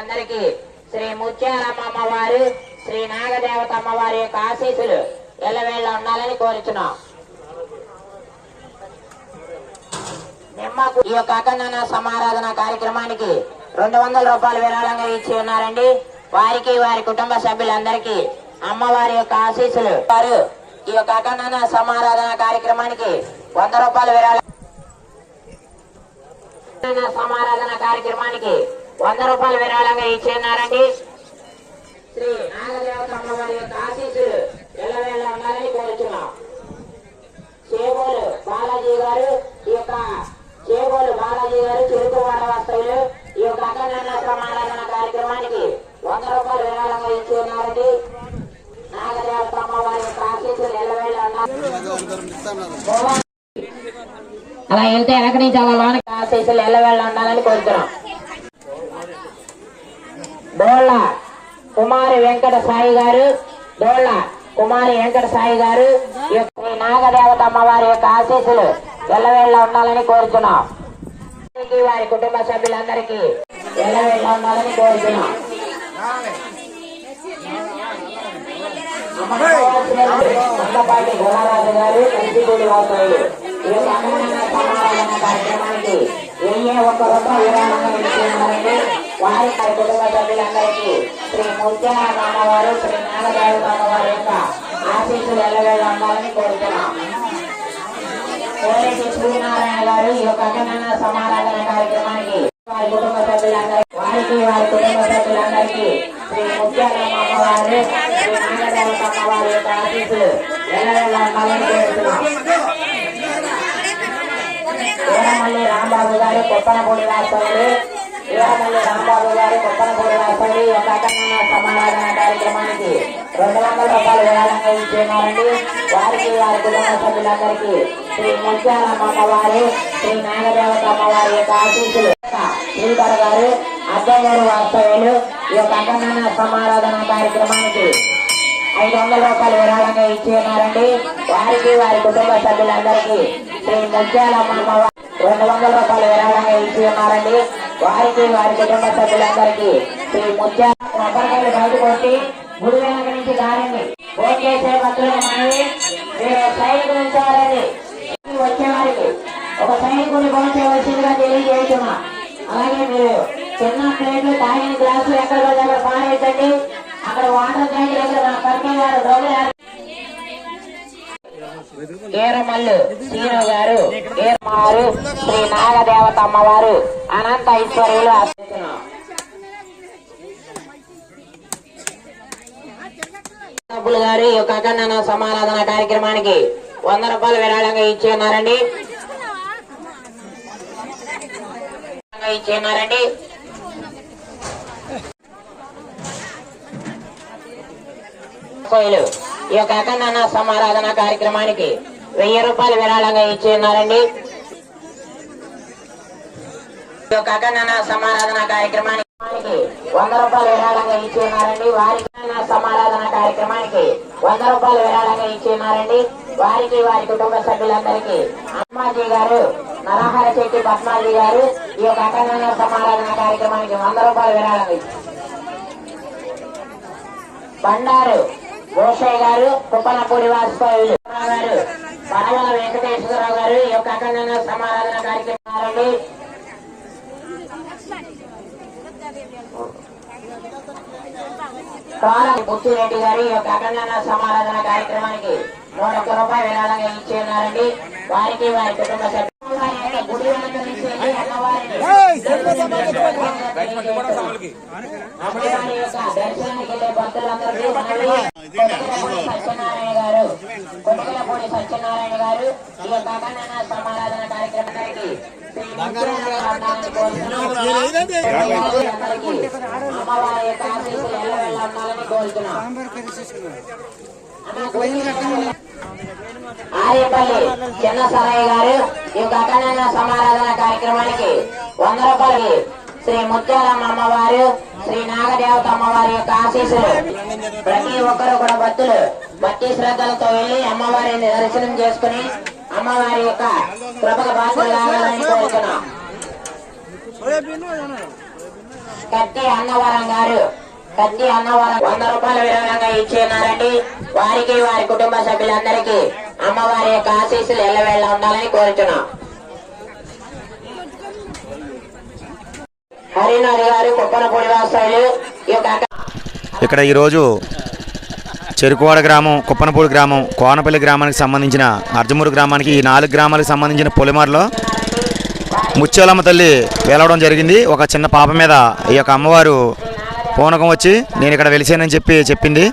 అందరికి శ్రీ ముత్యాలమ్మ అమ్మవారు శ్రీ నాగదేవత అమ్మవారి యొక్క ఆశీస్సులు ఎల్లవేళ్ళ ఉండాలని కోరుచున్నాం. నిమ్మకు ఈ యొక్క అఖండన సమారాధన కార్యక్రమానికి రెండు వందల రూపాయలు విరాళంగా ఇచ్చి ఉన్నారండి. వారికి వారి కుటుంబ సభ్యులందరికీ అమ్మవారి యొక్క ఆశీస్సులు. వారు ఈ యొక్క అఖండన సమారాధన కార్యక్రమానికి వంద రూపాయలు విరాళం. సమారాధన కార్యక్రమానికి వంద రూపాయలు విరాళంగా ఇచ్చేనారండి శ్రీ నాగదేవత అమ్మవారి యొక్క ఆశీస్సులు ఎల్లవేళ ఉండాలని కోరుచున్నాం. చేబోలు బాలాజీ గారు ఈ యొక్క చేబోలు బాలాజీ గారు చెరుకువాడ వస్తువులు ఈ యొక్క అఖండ సమారాధన కార్యక్రమానికి వంద రూపాయలు విరాళంగా ఇచ్చి నాగదేవత అమ్మవారి యొక్క ఆశీస్సులు ఎల్లవేళ ఉండాలి అలా వెళ్తే వెనక నుంచి అలా లోనికి ఆశీస్సులు ఎల్లవేళ ఉండాలని కోరుతున్నాం డోళ్ళ కుమారి వెంకట సాయి గారు డోళ్ళ కుమారి వెంకట సాయి గారు ఈ నాగదేవత అమ్మవారి యొక్క ఆశీస్సులు ఎల్లవేళ్ళ ఉండాలని కోరుతున్నాం వారి కుటుంబ సభ్యులందరికీ ఎల్లవేళ్ళ ఉండాలని కోరుతున్నాం గుణరాజు గారు ఈ యొక్క అన్నదాన సమారాధన కార్యక్రమానికి వెయ్యి ఒక్క రూపాయి విరాళంగా ఇస్తున్నారండి వారి వారి కుటుంబ సభ్యులందరికీ శ్రీ ముత్యాలమ్మ అమ్మవారు శ్రీ నాగదేవత అమ్మవారి యొక్క ఆశీస్సులు ఎల్లవేళ అమ్మాలని కోరుతున్నాం కోరేటి సూర్యనారాయణ గారు ఈ యొక్క అఖండ సమారాధన కార్యక్రమానికి వారి కుటుంబ సభ్యులందరికీ వారికి వారి కుటుంబ సభ్యులందరికీ శ్రీ ముత్యాలమ్మ అమ్మవారు శ్రీ నాగదేవత అమ్మవారి యొక్క ఆశీస్సులు ఎల్లవేళ ఉండాలని కోరుతున్నాం వీరమల్లి రాంబాబు గారు కొప్పనపూడి రాష్ట్రంలో వీరమల్లి రాంబాబు గారు కొప్పనపూడి రాష్ట్రంలో ఈ యొక్క సమాధాన కార్యక్రమానికి రెండు వందల రూపాయలు విరాళంగా ఇచ్చేవారండి. వారికి వారి కుటుంబ సభ్యులందరికీ శ్రీ ముత్యాలమ్మ అమ్మవారు శ్రీ నాగదేవత అమ్మవారి యొక్క ఆశీస్సులు. శ్రీధర్ గారు అద్దమూరు వాస్తవ్యులు. ఈ యొక్క అఖండ సమారాధన కార్యక్రమానికి ఐదు వందల రూపాయలు విరాళంగా ఇచ్చి ఉన్నారండి వారికి వారి కుటుంబ సభ్యులందరికీ శ్రీ ముత్యాలమ్మ అమ్మవారు రెండు వందల రూపాయలు విరాళంగా ఇచ్చి ఉన్నారండి వారికి వారి కుటుంబ సభ్యులందరికీ శ్రీ ముత్యాల కొబ్బరికాయలు బయట కొట్టి గుడి వెనక నుంచి దారండి ఫోన్ చేసే భక్తులు మనవి మీరు సైనికులు ఉంచారండి వచ్చే వారికి ఒక సైనికుని చేయవలసిందిగా తెలియజేస్తున్నా. అలాగే మీరు చిన్న ప్లేట్లు తాగిన గ్లాసులు ఎక్కడ పడితే అక్కడ పారేద్దండి. అక్కడ వాటర్ ట్యాంక్ దగ్గర మన పర్కే గారు ఏరమల్లు శ్రీను గారు ఏరమారు శ్రీ నాగదేవత అమ్మవారు అనంత ఈశ్వరులు అర్పించును. డబ్బులు గారు ఈ యొక్క అఖండ సమారాధన కార్యక్రమానికి వంద రూపాయలు విరాళంగా ఇచ్చి ఉన్నారండి. ఇచ్చి ఉన్నారండి. కోయిలు. ఈ యొక్క అఖండ సమారాధన కార్యక్రమానికి వెయ్యి రూపాయలు విరాళంగా ఇచ్చి ఉన్నారండి. ఈ యొక్క అఖండ సమారాధన కార్యక్రమానికి వంద రూపాయలు విరాళంగా ఇచ్చి ఉన్నారండి. వారికి సమారాధన కార్యక్రమానికి వంద రూపాయలు విరాళంగా ఇచ్చి ఉన్నారండి. వారికి వారి కుటుంబ సభ్యులందరికీ అమ్మాజీ గారు నరహర శెట్టి పద్మాజీ గారు ఈ యొక్క అఖండ సమారాధన కార్యక్రమానికి వంద రూపాయలు విరాళంగా ఇచ్చి బండారు గోషయ్య గారు కుప్పలపూడి వాసుదేవులు గారు పడవల వెంకటేశ్వరరావు గారు ఈ యొక్క అఖండ సమారాధన కార్యక్రమాలండి కాలం ముత్తిరెడ్డి గారు ఈ యొక్క అఖండ సమారాధన కార్యక్రమానికి నూట ఒక్క రూపాయలు విరాళంగా ఇచ్చి ఉన్నారండి. వారికి వారి కుటుంబ సభ్యులు గుడి అమ్మవారిని అమ్మవారి సత్యనారాయణ గారు సత్యనారాయణ గారు ఈ యొక్క సమారాధన కార్యక్రమానికి అమ్మవారి యొక్క ఆశీస్సులు ఉండాలని కోరుతున్నాం చిన్న సారయ్య గారు ఈ యొక్క అఖండ సమారాధన కార్యక్రమానికి వంద రూపాయలు శ్రీ ముత్యాలమ్మ అమ్మవారు శ్రీ నాగదేవత అమ్మవారి యొక్క ఆశీస్సులు. ప్రతి ఒక్కరు కూడా భక్తులు భక్తి శ్రద్ధలతో వెళ్ళి అమ్మవారిని దర్శనం చేసుకుని అమ్మవారి యొక్క కృపక పాత్ర కోరుతున్నాం. కత్తి అన్నవరం గారు కత్తి అన్నవరం వంద రూపాయల విరాళంగా ఇచ్చేనారండి వారికి వారి కుటుంబ సభ్యులందరికీ అమ్మవారి యొక్క ఆశీస్సులు ఎల్లవేళ్ళ ఉండాలని కోరుచున్నాం హరినాథ్ గారు కుప్పనపూడి వాస్తవులు ఈ యొక్క అక్క- ఇక్కడ ఈరోజు చెరుకువాడ గ్రామం కుప్పనపూడి గ్రామం కోనపల్లి గ్రామానికి సంబంధించిన అర్జమూరు గ్రామానికి ఈ నాలుగు గ్రామాలకు సంబంధించిన పొలిమార్లో ముత్యాలమ్మ తల్లి వేలవడం జరిగింది. ఒక చిన్న పాప మీద ఈ యొక్క అమ్మవారు పూనకం వచ్చి నేను ఇక్కడ వెలిసానని చెప్పి చెప్పింది.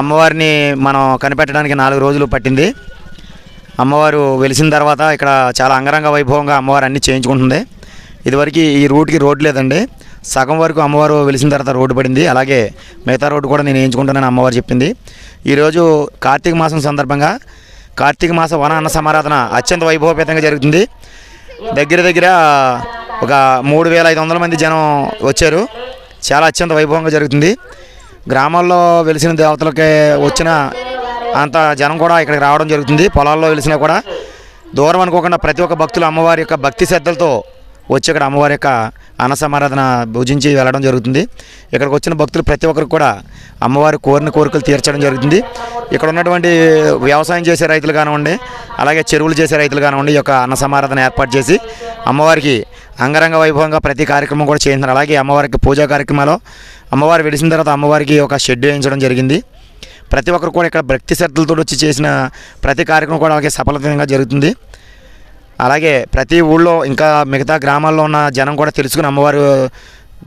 అమ్మవారిని మనం కనిపెట్టడానికి నాలుగు రోజులు పట్టింది. అమ్మవారు వెలిసిన తర్వాత ఇక్కడ చాలా అంగరంగ వైభవంగా అమ్మవారు అన్నీ చేయించుకుంటుంది. ఇదివరకు ఈ రూట్కి రోడ్డు లేదండి. సగం వరకు అమ్మవారు వెలిసిన తర్వాత రోడ్డు పడింది. అలాగే మిగతా రోడ్డు కూడా నేను వేయించుకుంటానని అమ్మవారు చెప్పింది. ఈరోజు కార్తీక మాసం సందర్భంగా కార్తీక మాస వన అన్న సమారాధన అత్యంత వైభవపేతంగా జరుగుతుంది. దగ్గర దగ్గర ఒక మూడు వేల ఐదు వందల మంది జనం వచ్చారు. చాలా అత్యంత వైభవంగా జరుగుతుంది. గ్రామాల్లో వెలిసిన దేవతలకి వచ్చిన అంత జనం కూడా ఇక్కడికి రావడం జరుగుతుంది. పొలాల్లో వెలిసినా కూడా దూరం అనుకోకుండా ప్రతి ఒక్క భక్తులు అమ్మవారి యొక్క భక్తి శ్రద్ధలతో వచ్చి ఇక్కడ అమ్మవారి యొక్క అన్నసమారాధన భుజించి వెళ్ళడం జరుగుతుంది. ఇక్కడికి వచ్చిన భక్తులు ప్రతి ఒక్కరు కూడా అమ్మవారి కోరిన కోరికలు తీర్చడం జరుగుతుంది. ఇక్కడ ఉన్నటువంటి వ్యవసాయం చేసే రైతులు కానివ్వండి అలాగే చెరువులు చేసే రైతులు కానివ్వండి ఈ యొక్క అన్న సమారాధన ఏర్పాటు చేసి అమ్మవారికి అంగరంగ వైభవంగా ప్రతి కార్యక్రమం కూడా చేయించారు. అలాగే అమ్మవారికి పూజా కార్యక్రమాలు అమ్మవారు వెలిసిన తర్వాత అమ్మవారికి ఒక షెడ్ వేయించడం జరిగింది. ప్రతి ఒక్కరు కూడా ఇక్కడ భక్తి శ్రద్ధలతో వచ్చి చేసిన ప్రతి కార్యక్రమం కూడా అలాగే సఫలతంగా జరుగుతుంది. అలాగే ప్రతి ఊళ్ళో ఇంకా మిగతా గ్రామాల్లో ఉన్న జనం కూడా తెలుసుకుని అమ్మవారి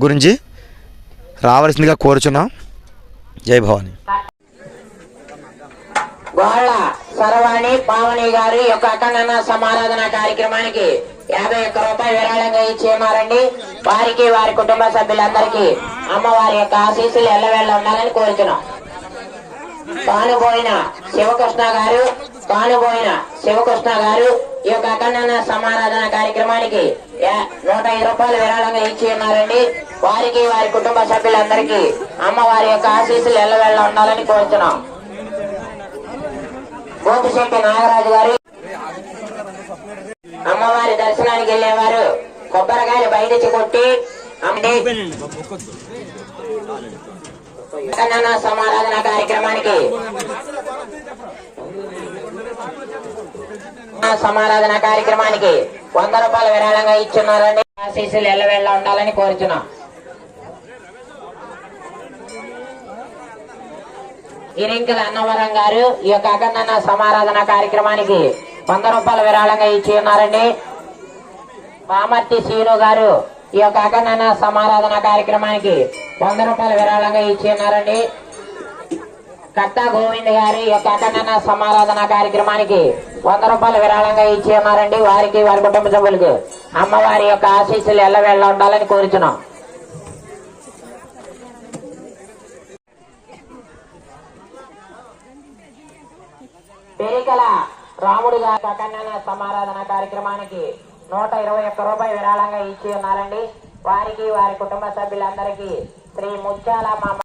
గురించి రావాల్సిందిగా కోరుచున్నాం. జై భవాని. గోళ్ళ సర్వాణి పావని గారు యొక్క అఖండన సమారాధన కార్యక్రమానికి యాభై ఒక్క రూపాయలు విరాళంగా ఇచ్చి వారికి వారి కుటుంబ సభ్యులందరికీ అమ్మవారి యొక్క ఆశీస్సులు ఎల్లవేళ్ళ ఉండాలని కోరుతున్నాం పానుపోయిన శివకృష్ణ గారు కానుబోయిన శివకృష్ణ గారు ఈ యొక్క అఖండన సమారాధన కార్యక్రమానికి నూట ఐదు రూపాయలు విరాళంగా ఇచ్చి ఉన్నారండి. వారికి వారి కుటుంబ సభ్యులందరికీ అమ్మవారి యొక్క ఆశీస్సులు ఎల్లవెళ్ళ ఉండాలని కోరుచున్నాం గోపిశెట్టి నాగరాజు గారు అమ్మవారి దర్శనానికి వెళ్ళేవారు. కొబ్బరికాయలు బయటికి కొట్టి అంటే సమారాధన కార్యక్రమానికి సమారాధన కార్యక్రమానికి వంద రూపాయలు విరాళంగా ఇచ్చున్నారని ఆశీస్సులు ఎల్లవేళ ఉండాలని కోరుచున్నాం. ఇరింకల అన్నవరం గారు ఈ యొక్క అఖండన్న సమారాధన కార్యక్రమానికి వంద రూపాయలు విరాళంగా ఇచ్చి ఉన్నారండి పామర్తి శ్రీను గారు ఈ యొక్క అఖండన్న సమారాధన కార్యక్రమానికి వంద రూపాయలు విరాళంగా ఇచ్చి ఉన్నారండి కట్టా గోవింద్ గారు ఈ యొక్క అఖండన్న సమారాధన కార్యక్రమానికి వంద రూపాయలు విరాళంగా ఇచ్చి ఉన్నారండి వారికి వారి కుటుంబ సభ్యులకు అమ్మవారి యొక్క ఆశీస్సులు ఎల్లవేళ ఉండాలని కోరుచున్నాం. పెరికల రాముడు గారి అఖండన సమారాధన కార్యక్రమానికి నూట ఇరవై ఒక్క రూపాయలు విరాళంగా ఇచ్చి ఉన్నారండి. వారికి వారి కుటుంబ సభ్యులందరికీ శ్రీ ముత్యాల మామ